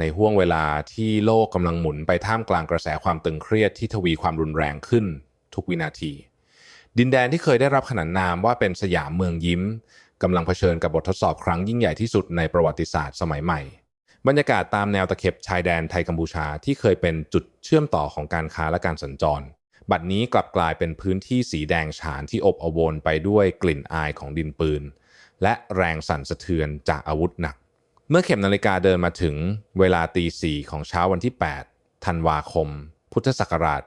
ในห่วงเวลาที่โลกกำลังหมุนไปท่ามกลางกระแสความตึงเครียดที่ทวีความรุนแรงขึ้นทุกวินาที ดินแดนที่เคยได้รับขนานนามว่าเป็นสยามเมืองยิ้มกำลังเผชิญกับบททดสอบครั้งยิ่งใหญ่ที่สุดในประวัติศาสตร์สมัยใหม่ บรรยากาศตามแนวตะเข็บชายแดนไทยกัมพูชาที่เคยเป็นจุดเชื่อมต่อของการค้าและการสัญจร บัดนี้กลับกลายเป็นพื้นที่สีแดงฉานที่อบอวลไปด้วยกลิ่นอายของดินปืน และแรงสั่นสะเทือนจากอาวุธหนัก เมื่อเข็มนาฬิกาเดินมาถึงเวลาตีสี่ของเช้าวันที่ 8 ธันวาคม พุทธศักราช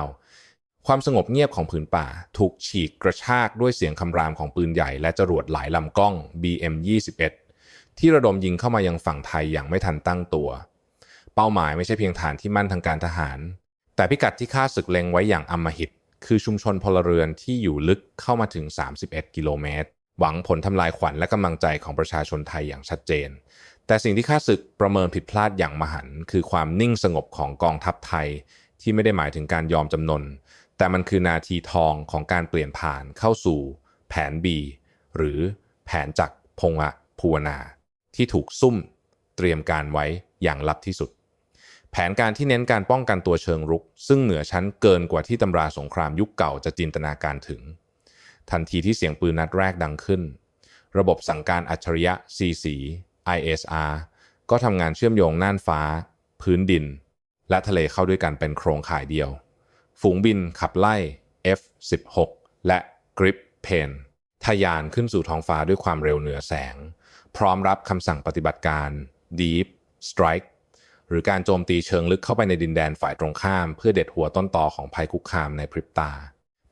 2569 ความสงบเงียบของผืนป่าถูกฉีกกระชากด้วยเสียงคำรามของปืนใหญ่และจรวดหลายลำกล้อง BM-21 ที่ระดมยิงเข้ามายังฝั่งไทยอย่างไม่ทันตั้งตัว เป้าหมายไม่ใช่เพียงฐานที่มั่นทางการทหาร แต่พิกัดที่ข้าศึกเล็งไว้อย่างอำมหิต คือชุมชนพลเรือนที่อยู่ลึกเข้ามาถึง 31 กิโลเมตร หวังผลทำลายขวัญและกำลังใจของประชาชนไทยอย่างชัดเจน แต่สิ่งที่ข้าศึกประเมินผิดพลาดอย่างมหันต์คือความนิ่งสงบของกองทัพไทย ที่ไม่ได้หมายถึงการยอมจำนน แต่มันคือนาทีทองของการเปลี่ยนผ่านเข้าสู่ แผน B หรือแผนจากพงะภูวนา ที่ถูกซุ่มเตรียมการไว้อย่างลับที่สุด แผนการที่เน้นการป้องกันตัวเชิงรุก ซึ่งเหนือชั้นเกินกว่าที่ตำราสงครามยุคเก่าจะจินตนาการถึง ทันทีที่เสียงปืนนัดแรกดังขึ้น ระบบสั่งการอัจฉริยะ CC ISR ก็ทำงานเชื่อมโยงน่านฟ้า พื้นดิน และทะเลเข้าด้วยกันเป็นโครงข่ายเดียว ฝูงบินขับไล่ F-16 และ Grip Pen ทะยานขึ้นสู่ท้องฟ้าด้วยความเร็วเหนือแสง พร้อมรับคำสั่งปฏิบัติการ Deep Strike หรือการโจมตีเชิงลึกเข้าไปในดินแดนฝ่ายตรงข้าม เพื่อเด็ดหัวต้นตอของภัยคุกคามในพริบตา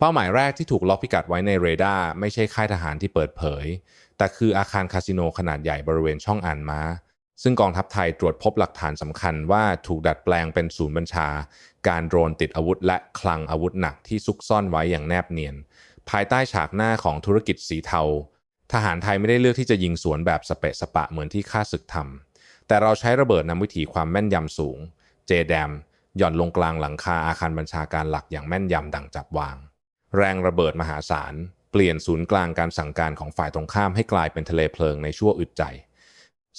เป้าหมายแรกที่ถูกล็อกพิกัดไว้ในเรดาร์ไม่ใช่ค่ายทหารที่เปิดเผย แต่คืออาคารคาสิโนขนาดใหญ่บริเวณช่องอ่านม้า ซึ่งกองทัพไทยตรวจพบหลักฐานสำคัญว่าถูกดัดแปลงเป็นศูนย์บัญชา การโดรนติดอาวุธและคลังอาวุธหนักที่ซุกซ่อนไว้อย่างแนบเนียน ภายใต้ฉากหน้าของธุรกิจสีเทา ทหารไทยไม่ได้เลือกที่จะยิงสวนแบบสเปะสปะเหมือนที่ข้าศึกทำแต่เราใช้ระเบิดนำวิถีความแม่นยำสูง เจแดมหย่อนลงกลางหลังคาอาคารบัญชาการหลักอย่างแม่นยำดังจับวาง แรงระเบิดมหาศาล เปลี่ยนศูนย์กลางการสั่งการของฝ่ายตรงข้ามให้กลายเป็นทะเลเพลิงในชั่วอึดใจ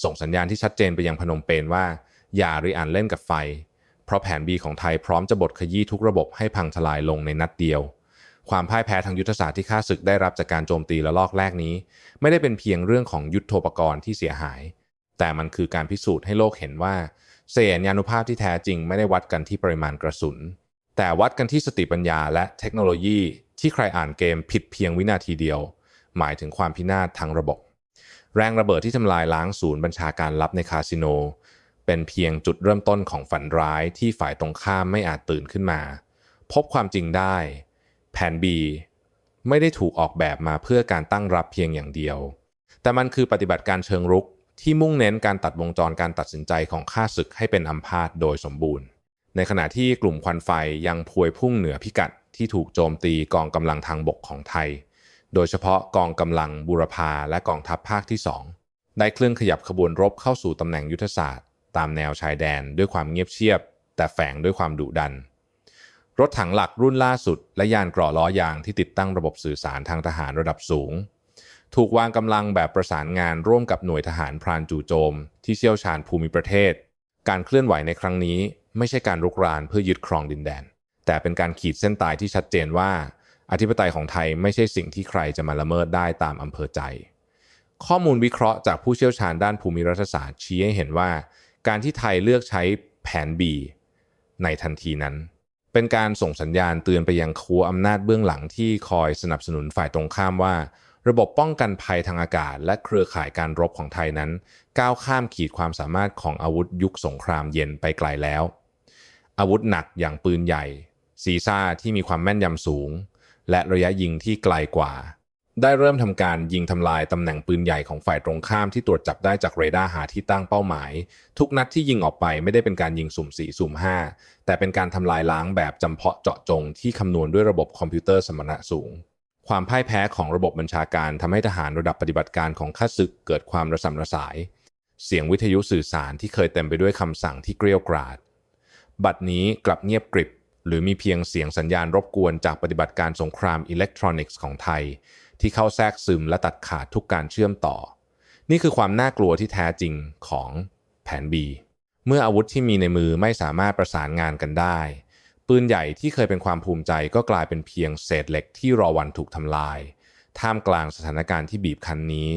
ส่งสัญญาณที่ชัดเจนไปยังพนมเปญว่า อย่าริอันเล่นกับไฟ เพราะแผน B ของไทยพร้อมจะบดขยี้ทุกระบบให้พังทลายลงในนัดเดียว ความพ่ายแพ้ทางยุทธศาสตร์ที่ข้าศึกได้รับจากการโจมตีละลอกแรกนี้ ไม่ได้เป็นเพียงเรื่องของยุทโธปกรณ์ที่เสียหาย แต่มันคือการพิสูจน์ให้โลกเห็นว่าเสยานุภาพที่แท้จริงไม่ได้วัดกันที่ปริมาณกระสุน แต่วัดกันที่สติปัญญาและเทคโนโลยีที่ใครอ่านเกมผิดเพียงวินาทีเดียว หมายถึงความพินาศทางระบบ แรงระเบิดที่ทำลายล้างศูนย์บัญชาการลับในคาสิโน เป็นเพียงจุดเริ่มต้นของฝันร้ายที่ฝ่ายตรงข้ามไม่อาจตื่นขึ้นมา พบความจริงได้ แผน B ไม่ได้ถูกออกแบบมาเพื่อการตั้งรับเพียงอย่างเดียว แต่มันคือปฏิบัติการเชิงรุกที่มุ่งเน้นการตัดวงจรการตัดสินใจของข้าศึกให้เป็นอัมพาตโดยสมบูรณ์ ในขณะที่กลุ่มควันไฟยังพวยพุ่งเหนือพิกัดที่ถูกโจมตีกองกำลังทางบกของไทย โดยเฉพาะกองกำลังบูรพาและกองทัพภาคที่ 2 ได้เคลื่อนขยับขบวนรบเข้าสู่ตำแหน่งยุทธศาสตร์ ตามแนวชายแดนด้วยความเงียบเชียบ แต่แฝงด้วยความดุดัน รถถังหลักรุ่นล่าสุด และยานเกราะล้อยางที่ติดตั้งระบบสื่อสารทางทหารระดับสูง ถูกวางกำลังแบบประสานงานร่วมกับหน่วยทหารพรานจู่โจม ที่เชี่ยวชาญภูมิประเทศ การเคลื่อนไหวในครั้งนี้ ไม่ใช่การรุกรานเพื่อยึดครองดินแดน แต่เป็นการขีดเส้นตายที่ชัดเจนว่า อธิปไตยของไทยไม่ใช่สิ่งที่ใครจะมาละเมิดได้ตามอำเภอใจ ข้อมูลวิเคราะห์จากผู้เชี่ยวชาญด้านภูมิรัฐศาสตร์ชี้ให้เห็นว่า การที่ไทยเลือกใช้แผน B ในทันทีนั้น เป็นการส่งสัญญาณเตือนไปยังคัวอำนาจเบื้องหลังที่คอยสนับสนุนฝ่ายตรงข้ามว่า ระบบป้องกันภัยทางอากาศ และเครือข่ายการรบของไทยนั้น ก้าวข้ามขีดความสามารถของอาวุธยุคสงครามเย็นไปไกลแล้ว อาวุธหนักอย่างปืนใหญ่ซีซ่าที่มีความแม่นยำสูง และระยะยิงที่ไกลกว่า ได้เริ่มทำการยิงทำลายตำแหน่งปืนใหญ่ของฝ่ายตรงข้ามที่ตรวจจับได้จากเรดาร์หาที่ตั้งเป้าหมาย ทุกนัดที่ยิงออกไปไม่ได้เป็นการยิงสุ่ม4สุ่ม5แต่เป็นการทำลายล้างแบบจำเพาะเจาะจงที่คำนวณด้วยระบบคอมพิวเตอร์สมรรถนะสูง ความพ่ายแพ้ของระบบบัญชาการทำให้ทหารระดับปฏิบัติการของข้าศึกเกิดความระสำระสาย เสียงวิทยุสื่อสารที่เคยเต็มไปด้วยคำสั่งที่เกรียวกราด บัดนี้กลับเงียบกริบ หรือมีเพียงเสียงสัญญาณรบกวนจากปฏิบัติการสงครามอิเล็กทรอนิกส์ของไทย ที่เข้าแทรกซึมและตัดขาดทุกการเชื่อมต่อ นี่คือความน่ากลัวที่แท้จริงของแผน B เมื่ออาวุธที่มีในมือไม่สามารถประสานงานกันได้ ปืนใหญ่ที่เคยเป็นความภูมิใจก็กลายเป็นเพียงเศษเหล็กที่รอวันถูกทำลาย ท่ามกลางสถานการณ์ที่บีบคั้นนี้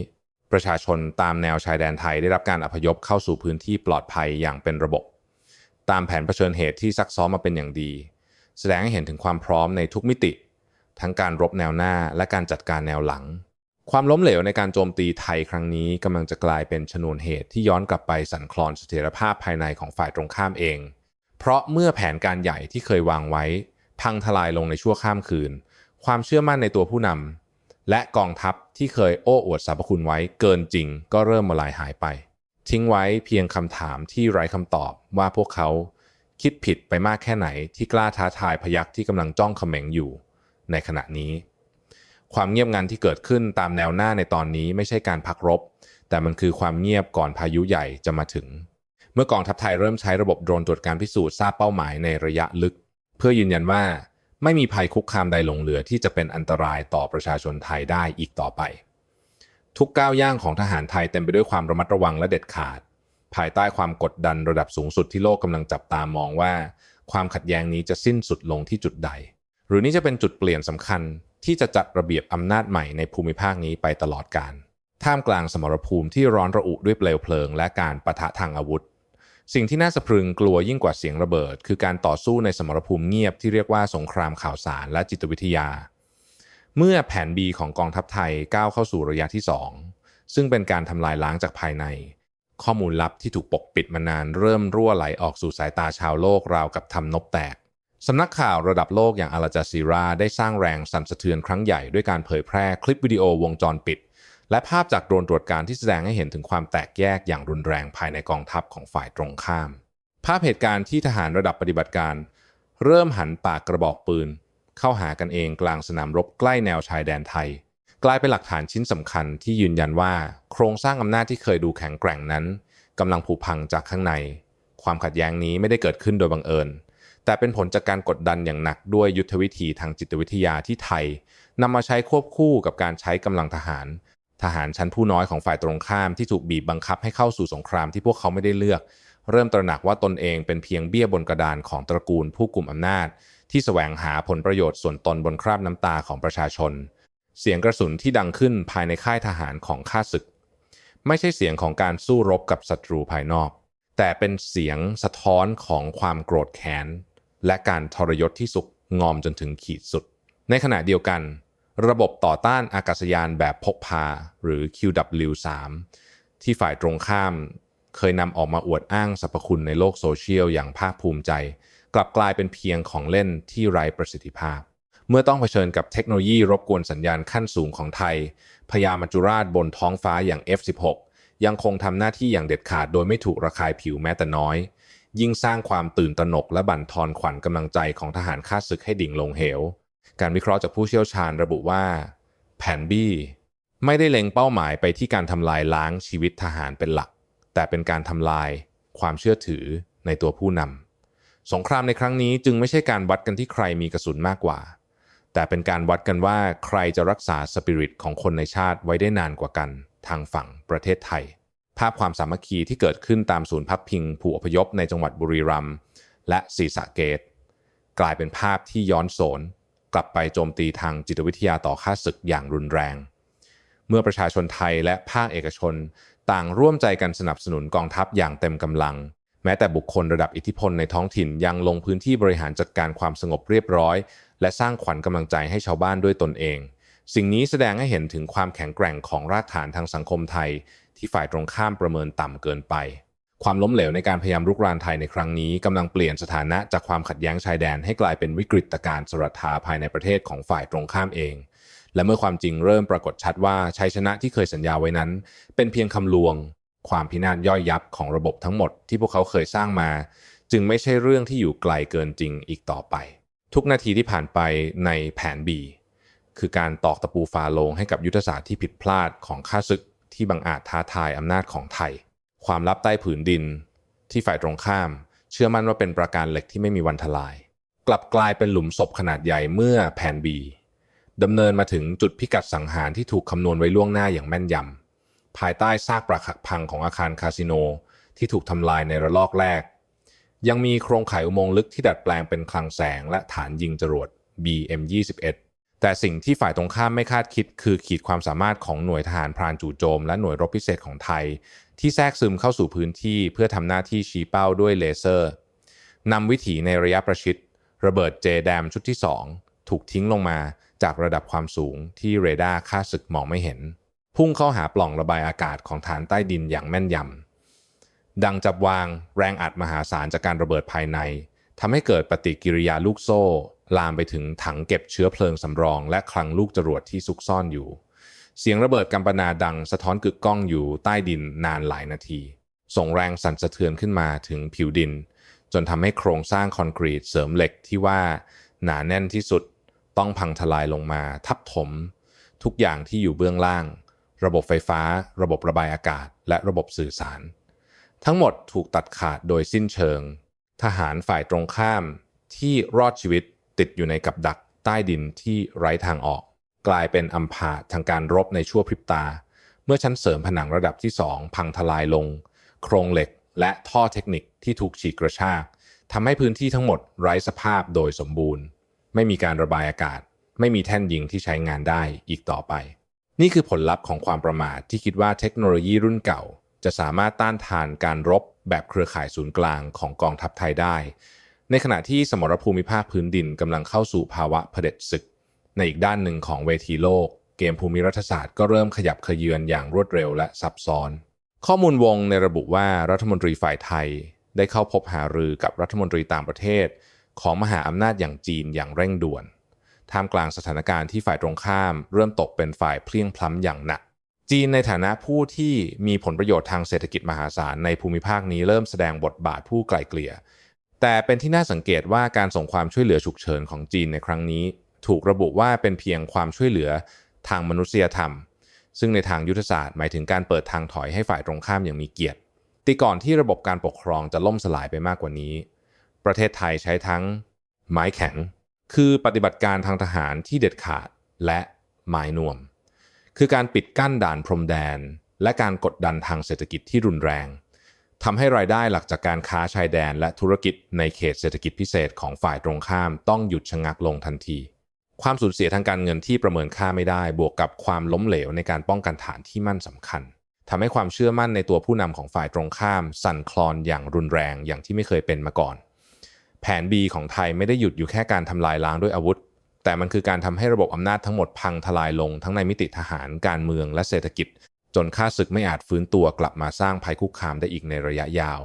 ประชาชนตามแนวชายแดนไทยได้รับการอพยพเข้าสู่พื้นที่ปลอดภัยอย่างเป็นระบบ ตามแผนเผชิญเหตุที่ซักซ้อมมาเป็นอย่างดี แสดงให้เห็นถึงความพร้อมในทุกมิติ ทั้งการรบแนวหน้าและการจัดการแนวหลัง ความล้มเหลวในการโจมตีไทยครั้งนี้กำลังจะกลายเป็นชนวนเหตุที่ย้อนกลับไปสั่นคลอนเสถียรภาพภายในของฝ่ายตรงข้ามเอง เพราะเมื่อแผนการใหญ่ที่เคยวางไว้ พังทลายลงในชั่วข้ามคืน ความเชื่อมั่นในตัวผู้นำและกองทัพที่เคยโอ้อวดสรรพคุณไว้เกินจริงก็เริ่มมาลายหายไป ทิ้งไว้เพียงคำถามที่ไร้คำตอบว่าพวกเขาคิดผิดไปมากแค่ไหนที่กล้าท้าทายพยักที่กำลังจ้องเขม็งอยู่ ในขณะนี้ ความเงียบงันที่เกิดขึ้นตามแนวหน้าในตอนนี้ไม่ใช่การพักรบ แต่มันคือความเงียบก่อนพายุใหญ่จะมาถึง เมื่อกองทัพไทยเริ่มใช้ระบบโดรนตรวจการพิสูจน์ทราบเป้าหมายในระยะลึก เพื่อยืนยันว่าไม่มีภัยคุกคามใดหลงเหลือที่จะเป็นอันตรายต่อประชาชนไทยได้อีกต่อไป ทุกก้าวย่างของทหารไทยเต็มไปด้วยความระมัดระวังและเด็ดขาด ภายใต้ความกดดันระดับสูงสุดที่โลกกำลังจับตามองว่า ความขัดแย้งนี้จะสิ้นสุดลงที่จุดใด หรือนี่จะเป็นจุดเปลี่ยนสำคัญที่จะจัดระเบียบอำนาจใหม่ในภูมิภาคนี้ไปตลอดกาลท่ามกลางสมรภูมิที่ร้อนระอุด้วยเปลวเพลิง และการปะทะทางอาวุธ สิ่งที่น่าสะพรึงกลัวยิ่งกว่าเสียงระเบิด คือการต่อสู้ในสมรภูมิเงียบที่เรียกว่าสงครามข่าวสารและจิตวิทยา เมื่อแผน B ของกองทัพไทยก้าวเข้าสู่ระยะที่ 2 ซึ่งเป็นการทำลายล้างจากภายใน ข้อมูลลับที่ถูกปกปิดมานานเริ่มรั่วไหลออกสู่สายตาชาวโลกราวกับทำนบแตกสำนักข่าวระดับโลกอย่างอาลาจาซีราได้สร้างแรงสั่นสะเทือนครั้งใหญ่ด้วยการเผยแพร่คลิปวิดีโอวงจรปิด และภาพจากโดรนตรวจการที่แสดงให้เห็นถึงความแตกแยกอย่างรุนแรงภายในกองทัพของฝ่ายตรงข้าม ภาพเหตุการณ์ที่ทหารระดับปฏิบัติการ เริ่มหันปากกระบอกปืน เข้าหากันเองกลางสนามรบใกล้แนวชายแดนไทย กลายเป็นหลักฐานชิ้นสำคัญที่ยืนยันว่า โครงสร้างอำนาจที่เคยดูแข็งแกร่งนั้นกำลังผุพังจากข้างใน ความขัดแย้งนี้ไม่ได้เกิดขึ้นโดยบังเอิญ แต่เป็นผลจากการกดดันอย่างหนักด้วยยุทธวิธีทางจิตวิทยาที่ไทยนำมาใช้ควบคู่กับการใช้กำลังทหาร ทหารชั้นผู้น้อยของฝ่ายตรงข้ามที่ถูกบีบบังคับให้เข้าสู่สงครามที่พวกเขาไม่ได้เลือก เริ่มตระหนักว่าตนเองเป็นเพียงเบี้ยบนกระดานของตระกูลผู้กลุ่มอำนาจ ที่แสวงหาผลประโยชน์ส่วนตนบนคราบน้ำตาของประชาชน เสียงกระสุนที่ดังขึ้นภายในค่ายทหารของข้าศึก ไม่ใช่เสียงของการสู้รบกับศัตรูภายนอก แต่เป็นเสียงสะท้อนของความโกรธแค้นและการทรยศที่สุกงอมจนถึงขีดสุด ในขณะเดียวกัน ระบบต่อต้านอากาศยานแบบพกพา หรือ QW3 ที่ฝ่ายตรงข้าม เคยนำออกมาอวดอ้างสรรพคุณในโลกโซเชียลอย่างภาคภูมิใจ กลับกลายเป็นเพียงของเล่นที่ไร้ประสิทธิภาพ เมื่อต้องเผชิญกับเทคโนโลยีรบกวนสัญญาณขั้นสูงของไทยพยามัจจุราชบนท้องฟ้าอย่าง F16 ยังคงทำหน้าที่อย่างเด็ดขาดโดยไม่ถูกระคายผิวแม้แต่น้อย ยิ่งสร้างความตื่นตระหนกและบั่นทอนขวัญกำลังใจของทหารข้าศึกให้ดิ่งลงเหว การวิเคราะห์จากผู้เชี่ยวชาญระบุว่า แผนบี้ไม่ได้เล็งเป้าหมายไปที่การทำลายล้างชีวิตทหารเป็นหลัก แต่เป็นการทำลายความเชื่อถือในตัวผู้นำสงครามในครั้งนี้จึงไม่ใช่การวัดกันที่ใครมีกระสุนมากกว่า แต่เป็นการวัดกันว่าใครจะรักษาสปิริตของคนในชาติไว้ได้นานกว่ากัน ทางฝั่งประเทศไทย ภาพความสามัคคีที่เกิดขึ้นตามศูนย์พักพิง ผู้อพยพในจังหวัดบุรีรัมย์และศรีสะเกดกลายเป็นภาพที่ย้อนโสนกลับไปโจมตีทางจิตวิทยาต่อข้าศึกอย่างรุนแรง เมื่อประชาชนไทยและภาคเอกชน ต่างร่วมใจกันสนับสนุนกองทัพอย่างเต็มกำลัง แม้แต่บุคคลระดับอิทธิพลในท้องถิ่นยังลงพื้นที่บริหารจัดการความสงบเรียบร้อย และสร้างขวัญกำลังใจให้ชาวบ้านด้วยตนเอง สิ่งนี้แสดงให้เห็นถึงความแข็งแกร่งของรากฐานทางสังคมไทย ที่ฝ่ายตรงข้ามประเมินต่ำเกินไป ความล้มเหลวในการพยายามรุกรานไทยในครั้งนี้กำลังเปลี่ยนสถานะจากความขัดแย้งชายแดนให้กลายเป็นวิกฤตการณ์สรัทธาภายในประเทศของฝ่ายตรงข้ามเอง และเมื่อความจริงเริ่มปรากฏชัดว่าชัยชนะที่เคยสัญญาไว้นั้น เป็นเพียงคำลวง ความพินาศย่อยยับของระบบทั้งหมดที่พวกเขาเคยสร้างมา จึงไม่ใช่เรื่องที่อยู่ไกลเกินจริงอีกต่อไป ทุกนาทีที่ผ่านไปในแผน B คือการตอกตะปูฟาโลงให้กับยุทธศาสตร์ที่ผิดพลาดของข้าศึกที่บังอาจท้าทายอำนาจของไทย ความลับใต้ผืนดิน ที่ฝ่ายตรงข้าม เชื่อมั่นว่าเป็นประการเหล็กที่ไม่มีวันทลาย กลับกลายเป็นหลุมศพขนาดใหญ่เมื่อแผน B ดำเนินมาถึงจุดพิกัดสังหารที่ถูกคำนวณไว้ล่วงหน้าอย่างแม่นยำภายใต้ซากปรักหักพังของอาคารคาสิโนที่ถูกทำลายในระลอกแรก ยังมีโครงข่ายอุโมงค์ลึกที่ดัดแปลงเป็นคลังแสงและฐานยิงจรวด BM-21 แต่สิ่งที่ฝ่ายตรงข้ามไม่คาดคิด คือขีดความสามารถของหน่วยทหารพรานจู่โจม และหน่วยรบพิเศษของไทย ที่แทรกซึมเข้าสู่พื้นที่เพื่อทำหน้าที่ชี้เป้าด้วยเลเซอร์นำวิถีในระยะประชิด ระเบิดเจแดมชุดที่ 2 ถูกทิ้งลงมา จากระดับความสูงที่เรดาร์ค่าศึกมองไม่เห็น พุ่งเข้าหาปล่องระบายอากาศของฐานใต้ดินอย่างแม่นยำดังจับวางแรงอัดมหาศาลจากการระเบิดภายในทำให้เกิดปฏิกิริยาลูกโซ่ ลามไปถึงถังเก็บเชื้อเพลิงสำรอง และคลังลูกจรวดที่ซุกซ่อนอยู่ เสียงระเบิดกำปนาดังสะท้อนกึกก้องอยู่ใต้ดินนานหลายนาที ส่งแรงสั่นสะเทือนขึ้นมาถึงผิวดิน จนทำให้โครงสร้างคอนกรีตเสริมเหล็กที่ว่าหนาแน่นที่สุด ต้องพังทลายลงมา ทับถม ทุกอย่างที่อยู่เบื้องล่าง ระบบไฟฟ้า ระบบระบายอากาศ และระบบสื่อสาร ทั้งหมดถูกตัดขาดโดยสิ้นเชิง ทหารฝ่ายตรงข้ามที่รอดชีวิตติดอยู่ในกับดักใต้ดินที่ไร้ทางออก กลายเป็นอัมพาตทางการรบในชั่วพริบตา เมื่อชั้นเสริมผนังระดับที่สองพังทลายลง โครงเหล็กและท่อเทคนิคที่ถูกฉีกกระชากทำให้พื้นที่ทั้งหมดไร้สภาพโดยสมบูรณ์ ไม่มีการระบายอากาศ ไม่มีแท่นยิงที่ใช้งานได้อีกต่อไป นี่คือผลลัพธ์ของความประมาทที่คิดว่าเทคโนโลยีรุ่นเก่า จะสามารถต้านทานการรบแบบเครือข่ายศูนย์กลางของกองทัพไทยได้ ในขณะที่สมรภูมิภาคพื้นดินกำลังเข้าสู่ภาวะเผด็จศึก ในอีกด้านหนึ่งของเวทีโลก เกมภูมิรัฐศาสตร์ก็เริ่มขยับเขยือนอย่างรวดเร็วและซับซ้อน ข้อมูลวงในระบุว่ารัฐมนตรีฝ่ายไทย ได้เข้าพบหารือกับรัฐมนตรีต่างประเทศ ของมหาอำนาจอย่างจีนอย่างเร่งด่วน ท่ามกลางสถานการณ์ที่ฝ่ายตรงข้าม เริ่มตกเป็นฝ่ายเพลียงพล้ำอย่างหนัก จีนในฐานะผู้ที่มีผลประโยชน์ทางเศรษฐกิจมหาศาลในภูมิภาคนี้เริ่มแสดงบทบาทผู้ไกลเกลี่ย แต่เป็นที่น่าสังเกตว่าการส่งความช่วยเหลือฉุกเฉินของจีนในครั้งนี้ ถูกระบุว่าเป็นเพียงความช่วยเหลือทางมนุษยธรรม ซึ่งในทางยุทธศาสตร์หมายถึงการเปิดทางถอยให้ฝ่ายตรงข้ามอย่างมีเกียรติตีก่อนที่ระบบการปกครองจะล่มสลายไปมากกว่านี้ ประเทศไทยใช้ทั้งไม้แข็ง คือปฏิบัติการทางทหารที่เด็ดขาดและไม้นวม คือการปิดกั้นด่านพรมแดน และการกดดันทางเศรษฐกิจที่รุนแรงทำให้รายได้หลักจากการค้าชายแดนและธุรกิจในเขตเศรษฐกิจพิเศษของฝ่ายตรงข้ามต้องหยุดชะงักลงทันที ความสูญเสียทางการเงินที่ประเมินค่าไม่ได้ บวกกับความล้มเหลวในการป้องกันฐานที่มั่นสำคัญทำให้ความเชื่อมั่นในตัวผู้นำของฝ่ายตรงข้าม สั่นคลอนอย่างรุนแรงอย่างที่ไม่เคยเป็นมาก่อน แผน B ของไทยไม่ได้หยุดอยู่แค่การทำลายล้างด้วยอาวุธ แต่มันคือการทำให้ระบบอำนาจทั้งหมดพังทลายลงทั้งในมิติทหารการเมืองและเศรษฐกิจ จนค่าศึกไม่อาจฟื้นตัวกลับมาสร้างภัยคุกคามได้อีกในระยะยาว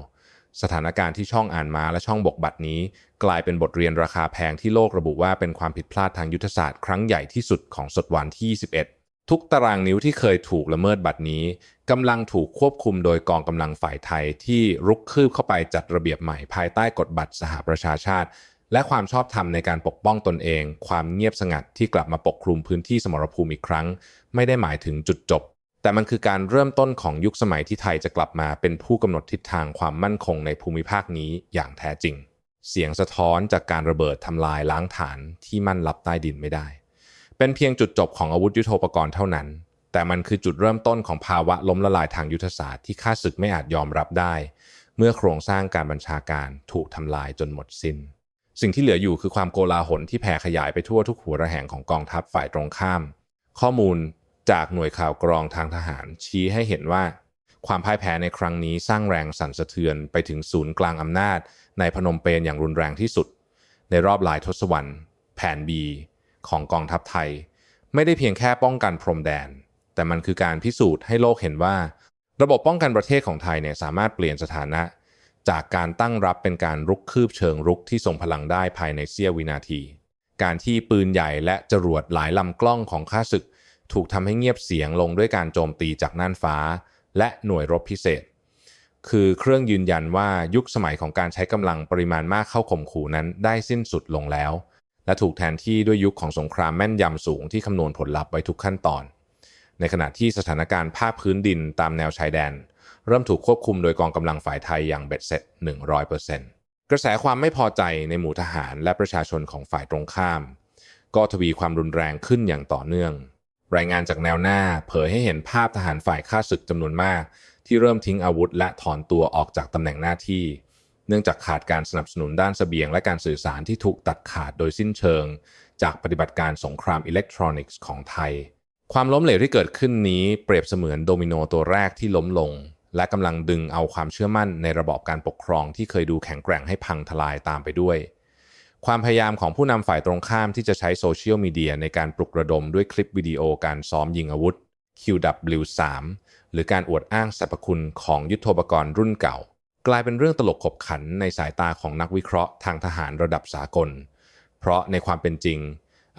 สถานการณ์ที่ช่องอ่านมาและช่องบกบัตรนี้ กลายเป็นบทเรียนราคาแพงที่โลกระบุว่าเป็นความผิดพลาดทางยุทธศาสตร์ครั้งใหญ่ที่สุดของศตวรรษที่ 21 ทุกตารางนิ้วที่เคยถูกละเมิดบัตรนี้ กำลังถูกควบคุมโดยกองกำลังฝ่ายไทยที่รุกคืบเข้าไปจัดระเบียบใหม่ภายใต้กฎบัตรสหประชาชาติ และความชอบธรรมในการปกป้องตนเอง ความเงียบสงัดที่กลับมาปกคลุมพื้นที่สมรภูมิอีกครั้ง ไม่ได้หมายถึงจุดจบ แต่มันคือการเริ่มต้นของยุคสมัยที่ไทยจะกลับมาเป็นผู้กำหนดทิศทางความมั่นคงในภูมิภาคนี้อย่างแท้จริง เสียงสะท้อนจากการระเบิดทำลายล้างฐานที่มั่นลับใต้ดินไม่ได้ เป็นเพียงจุดจบของอาวุธยุโทโธปกรณ์เท่านั้น แต่มันคือจุดเริ่มต้นของภาวะล้มละลายทางยุทธศาสตร์ที่ข้าศึกไม่อาจยอมรับได้ เมื่อโครงสร้างการบัญชาการถูกทำลายจนหมดสิน้น สิ่งที่เหลืออยู่คือความโกลาหลที่แผ่ขยายไปทั่วทุกหัวระแหงของกองทัพฝ่ายตรงข้าม ข้อมูลจากหน่วยข่าวกรองทางทหาร ชี้ให้เห็นว่า ความพ่ายแพ้ในครั้งนี้สร้างแรงสั่นสะเทือนไปถึงศูนย์กลางอำนาจ ในพนมเปญอย่างรุนแรงที่สุด ในรอบหลายทศวรรษ แผนบีของกองทัพไทย ไม่ได้เพียงแค่ป้องกันพรมแดน แต่มันคือการพิสูจน์ให้โลกเห็นว่า ระบบป้องกันประเทศของไทยเนี่ยสามารถเปลี่ยนสถานะ จากการตั้งรับเป็นการรุกคืบเชิงรุกที่ทรงพลังได้ภายในเสี้ยววินาที การที่ปืนใหญ่และจรวดหลายลำกล้องของข้าศึก ถูกทำให้เงียบเสียงลงด้วยการโจมตีจากน่านฟ้า และหน่วยรบพิเศษ คือเครื่องยืนยันว่ายุคสมัยของการใช้กำลังปริมาณมากเข้าข่มขู่นั้นได้สิ้นสุดลงแล้ว และถูกแทนที่ด้วยยุคของสงครามแม่นยำสูงที่คำนวณผลลัพธ์ไว้ทุกขั้นตอน ในขณะที่สถานการณ์ภาคพื้นดินตามแนวชายแดน เริ่มถูกควบคุมโดยกองกำลังฝ่ายไทยอย่างเบ็ดเสร็จ 100%กระแสความไม่พอใจในหมู่ทหารและประชาชนของฝ่ายตรงข้าม ก็ทวีความรุนแรงขึ้นอย่างต่อเนื่อง รายงานจากแนวหน้าเผยให้เห็นภาพทหารฝ่ายข้าศึกจำนวนมาก ที่เริ่มทิ้งอาวุธและถอนตัวออกจากตำแหน่งหน้าที่เนื่องจากขาดการสนับสนุนด้านเสบียงและการสื่อสารที่ถูกตัดขาดโดยสิ้นเชิง จากปฏิบัติการสงครามอิเล็กทรอนิกส์ของไทย ความล้มเหลวที่เกิดขึ้นนี้เปรียบเสมือนโดมิโนตัวแรกที่ล้มลง และกำลังดึงเอาความเชื่อมั่นในระบอบการปกครองที่เคยดูแข็งแกร่งให้พังทลายตามไปด้วย ความพยายามของผู้นำฝ่ายตรงข้ามที่จะใช้โซเชียลมีเดียในการปลุกระดมด้วยคลิปวิดีโอการซ้อมยิงอาวุธ QW3 หรือการอวดอ้างสรรพคุณของยุทโธปกรณ์รุ่นเก่า กลายเป็นเรื่องตลกขบขันในสายตาของนักวิเคราะห์ทางทหารระดับสากล เพราะในความเป็นจริง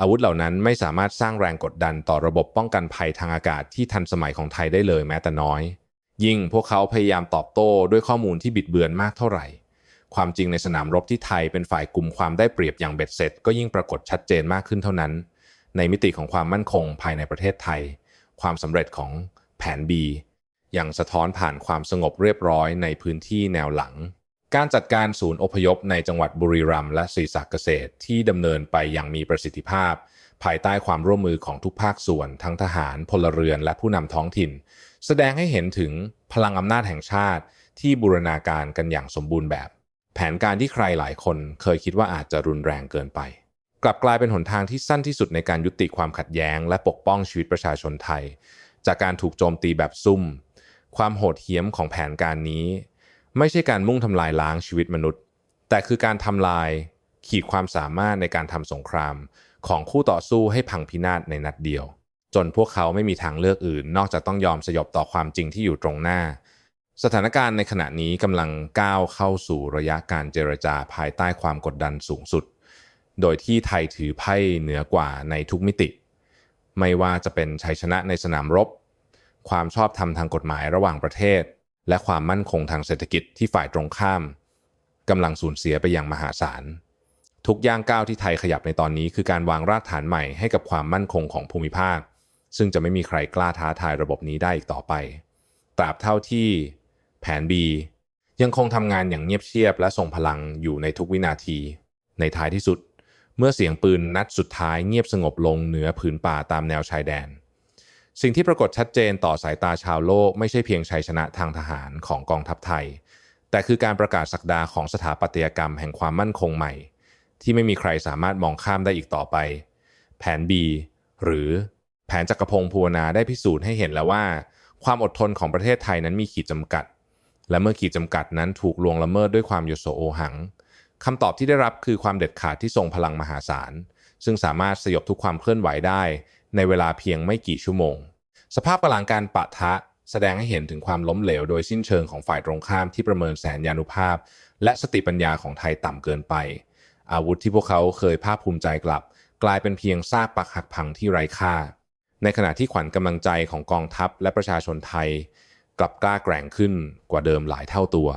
อาวุธเหล่านั้นไม่สามารถสร้างแรงกดดันต่อระบบป้องกันภัยทางอากาศที่ทันสมัยของไทยได้เลยแม้แต่น้อย ยิ่งพวกเขาพยายามตอบโต้ด้วยข้อมูลที่บิดเบือนมากเท่าไหร่ ความจริงในสนามรบที่ไทยเป็นฝ่ายกลุ่มความได้เปรียบอย่างเบ็ดเสร็จ ก็ยิ่งปรากฏชัดเจนมากขึ้นเท่านั้น ในมิติของความมั่นคงภายในประเทศไทย ความสำเร็จของแผน B ยังสะท้อนผ่านความสงบเรียบร้อยในพื้นที่แนวหลัง การจัดการศูนย์อพยพในจังหวัดบุรีรัมย์และศรีสะเกษตรที่ดำเนินไปอย่างมีประสิทธิภาพ ภายใต้ความร่วมมือของทุกภาคส่วน ทั้งทหารพลเรือนและผู้นำท้องถิ่น แสดงให้เห็นถึงพลังอำนาจแห่งชาติที่บูรณาการกันอย่างสมบูรณ์แบบ แผนการที่ใครหลายคนเคยคิดว่าอาจจะรุนแรงเกินไป กลับกลายเป็นหนทางที่สั้นที่สุดในการยุติความขัดแย้ง และปกป้องชีวิตประชาชนไทย จากการถูกโจมตีแบบซุ่ม ความโหดเหี้ยมของแผนการนี้ ไม่ใช่การมุ่งทำลายล้างชีวิตมนุษย์ แต่คือการทำลายขีดความสามารถในการทำสงคราม ของคู่ต่อสู้ให้พังพินาศในนัดเดียว จนพวกเขาไม่มีทางเลือกอื่น นอกจากต้องยอมสยบต่อความจริงที่อยู่ตรงหน้า สถานการณ์ในขณะนี้กำลังก้าวเข้าสู่ระยะการเจรจาภายใต้ความกดดันสูงสุด โดยที่ไทยถือไพ่เหนือกว่าในทุกมิติ ไม่ว่าจะเป็นชัยชนะในสนามรบ ความชอบธรรมทางกฎหมายระหว่างประเทศ และความมั่นคงทางเศรษฐกิจที่ฝ่ายตรงข้ามกำลังสูญเสียไปอย่างมหาศาล ทุกย่างก้าวที่ไทยขยับในตอนนี้คือการวางรากฐานใหม่ให้กับความมั่นคงของภูมิภาค ซึ่งจะไม่มีใครกล้าท้าทายระบบนี้ได้อีกต่อไป ตราบเท่าที่แผน B ยังคงทำงานอย่างเงียบเชียบและทรงพลังอยู่ในทุกวินาที ในท้ายที่สุด เมื่อเสียงปืนนัดสุดท้ายเงียบสงบลงเหนือผืนป่าตามแนวชายแดน สิ่งที่ปรากฏชัดเจนต่อสายตาชาวโลก ไม่ใช่เพียงชัยชนะทางทหารของกองทัพไทย แต่คือการประกาศสักดาของสถาปัตยกรรมแห่งความมั่นคงใหม่ ที่ไม่มีใครสามารถมองข้ามได้อีกต่อไป แผน B หรือแผนจักรพงศ์ภูวนาได้พิสูจน์ให้เห็นแล้วว่า ความอดทนของประเทศไทยนั้นมีขีดจำกัด และเมื่อขีดจำกัดนั้นถูกลวงละเมิดด้วยความโยโสโอหังคำตอบที่ได้รับคือความเด็ดขาดที่ทรงพลังมหาศาล ซึ่งสามารถสยบทุกความเคลื่อนไหวได้ในเวลาเพียงไม่กี่ชั่วโมง สภาพกำลังการปะทะแสดงให้เห็นถึงความล้มเหลวโดยสิ้นเชิงของฝ่ายตรงข้ามที่ประเมินแสนยานุภาพ และสติปัญญาของไทยต่ำเกินไป อาวุธที่พวกเขาเคยภาคภูมิใจกลับ กลายเป็นเพียงซากปักหักพังที่ไร้ค่า ในขณะที่ขวัญกำลังใจของกองทัพและประชาชนไทย กลับกล้าแกร่งขึ้นกว่าเดิมหลายเท่าตัว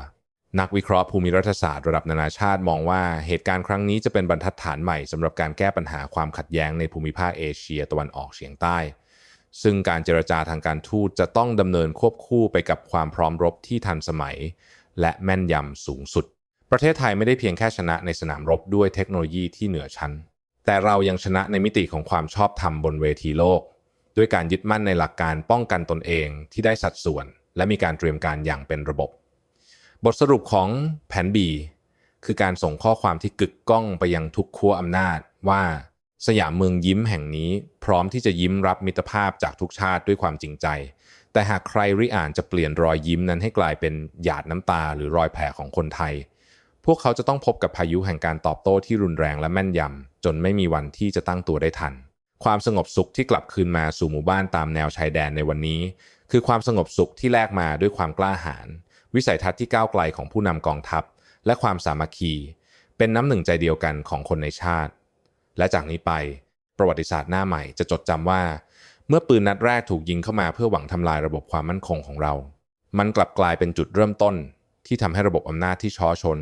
นักวิเคราะห์ภูมิรัฐศาสตร์ระดับนานาชาติมองว่าเหตุการณ์ครั้งนี้จะเป็นบรรทัดฐานใหม่สำหรับการแก้ปัญหาความขัดแย้งในภูมิภาคเอเชียตะวันออกเฉียงใต้ ซึ่งการเจรจาทางการทูตจะต้องดำเนินควบคู่ไปกับความพร้อมรบที่ทันสมัย และแม่นยำสูงสุด ประเทศไทยไม่ได้เพียงแค่ชนะในสนามรบด้วยเทคโนโลยีที่เหนือชั้น แต่เรายังชนะในมิติของความชอบธรรมบนเวทีโลก ด้วยการยึดมั่นในหลักการป้องกันตนเองที่ได้สัดส่วน และมีการเตรียมการอย่างเป็นระบบบทสรุปของแผน B คือการส่งข้อความที่กึกก้องไปยังทุกขั้วอำนาจว่า สยามเมืองยิ้มแห่งนี้พร้อมที่จะยิ้มรับมิตรภาพจากทุกชาติด้วยความจริงใจ แต่หากใครริอ่านจะเปลี่ยนรอยยิ้มนั้นให้กลายเป็นหยาดน้ำตาหรือรอยแผลของคนไทย พวกเขาจะต้องพบกับพายุแห่งการตอบโต้ที่รุนแรงและแม่นยำจนไม่มีวันที่จะตั้งตัวได้ทัน ความสงบสุขที่กลับคืนมาสู่หมู่บ้านตามแนวชายแดนในวันนี้ คือความสงบสุขที่แลกมาด้วยความกล้าหาญวิสัยทัศน์ที่ก้าวไกลของผู้นำกองทัพ และความสามัคคี เป็นน้ำหนึ่งใจเดียวกันของคนในชาติ และจากนี้ไปประวัติศาสตร์หน้าใหม่จะจดจำว่า เมื่อปืนนัดแรกถูกยิงเข้ามาเพื่อหวังทำลายระบบความมั่นคงของเรา มันกลับกลายเป็นจุดเริ่มต้น ที่ทำให้ระบบอำนาจที่ช้อชน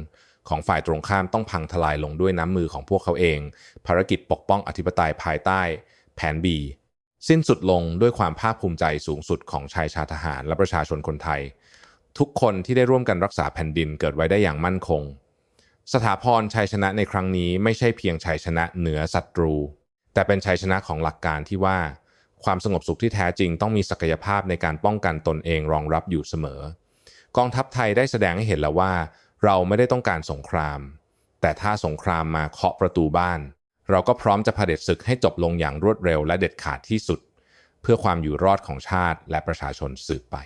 ของฝ่ายตรงข้ามต้องพังทลายลงด้วยน้ำมือของพวกเขาเอง ภารกิจปกป้องอธิปไตยภายใต้ แผน B สิ้นสุดลงด้วยความภาคภูมิใจสูงสุดของชายชาทหารและประชาชนคนไทย ทุกคนที่ได้ร่วมกันรักษาแผ่นดินเกิดไว้ได้อย่างมั่นคง สถาพรชัยชนะในครั้งนี้ไม่ใช่เพียงชัยชนะเหนือศัตรู แต่เป็นชัยชนะของหลักการที่ว่า ความสงบสุขที่แท้จริงต้องมีศักยภาพในการป้องกันตนเองรองรับอยู่เสมอ กองทัพไทยได้แสดงให้เห็นแล้วว่า เราไม่ได้ต้องการสงคราม แต่ถ้าสงครามมาเคาะประตูบ้าน เราก็พร้อมจะเผด็จศึกให้จบลงอย่างรวดเร็วและเด็ดขาดที่สุด เพื่อความอยู่รอดของชาติและประชาชนสืบไป